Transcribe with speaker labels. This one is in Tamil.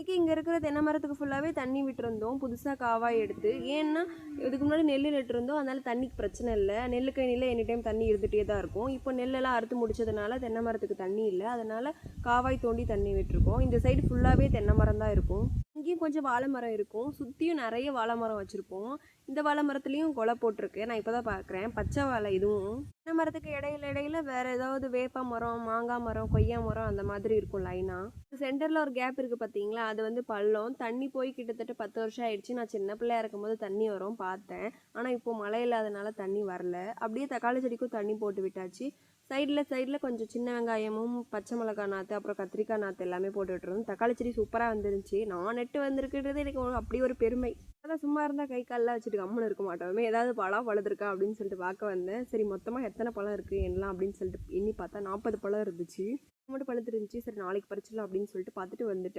Speaker 1: இன்றைக்கி இங்கே இருக்கிற தென்னை மரத்துக்கு ஃபுல்லாகவே தண்ணி விட்டுருந்தோம். புதுசாக காவாய் எடுத்து. ஏன்னா இதுக்கு முன்னாடி நெல் நட்டுருந்தோம். அதனால் தண்ணிக்கு பிரச்சனை இல்லை. நெல்லு கணியில் எனி டைம் தண்ணி இருந்துகிட்டே தான் இருக்கும். இப்போ நெல்லெல்லாம் அறுத்து முடிச்சதுனால தென்னை மரத்துக்கு தண்ணி இல்லை. அதனால் காவாய் தோண்டி தண்ணி விட்டுருக்கோம். இந்த சைடு ஃபுல்லாகவே தென்னை மரம் தான் இருக்கும். இங்கேயும் கொஞ்சம் வாழை மரம் இருக்கும். சுற்றியும் நிறைய வாழை மரம் வச்சுருப்போம். இந்த வாழை மரத்துலேயும் கொலை போட்டிருக்கு. நான் இப்போ தான் பார்க்குறேன் பச்சை வாழை இதுவும். தென்னை மரத்துக்கு இடையில இடையில வேறு ஏதாவது வேப்ப மரம் மாங்காய் மரம் கொய்யா மரம் அந்த மாதிரி இருக்கும் லைனாக சென்டரில் ஒரு கேப் இருக்குது பார்த்தீங்களா அது வந்து பள்ளம். தண்ணி போய் கிட்டத்தட்ட பத்து வருஷம் ஆயிடுச்சு. நான் சின்ன பிள்ளையா இருக்கும்போது தண்ணி வரும் பார்த்தேன். ஆனால் இப்போ மழை இல்லாதனால தண்ணி வரல. அப்படியே தக்காளி செடிக்கும் தண்ணி போட்டு விட்டாச்சு. சைடில் சைடில் கொஞ்சம் சின்ன வெங்காயமும் பச்சை மிளகாய் நாற்று அப்புறம் கத்திரிக்காய் நாற்று எல்லாமே போட்டு தக்காளி செடி சூப்பராக வந்துருந்துச்சு. நான் நெட்டு வந்திருக்குன்றது எனக்கு அப்படி ஒரு பெருமை. ஆனால் சும்மா இருந்தால் கை காலெலாம் வச்சுட்டு கம்முன்னு இருக்க மாட்டோமே. ஏதாவது பழம் பழுதுருக்கா அப்படின்னு சொல்லிட்டு பார்க்க வந்தேன். சரி மொத்தமாக எத்தனை பழம் இருக்குது என்னலாம் அப்படின்னு சொல்லிட்டு எண்ணி பார்த்தா நாற்பது பழம் இருந்துச்சு. மட்டும் பழுத்து இருந்துச்சு. சரி நாளைக்கு பறிச்சிடலாம் அப்படின்னு சொல்லிட்டு பார்த்துட்டு வந்துட்டேன்.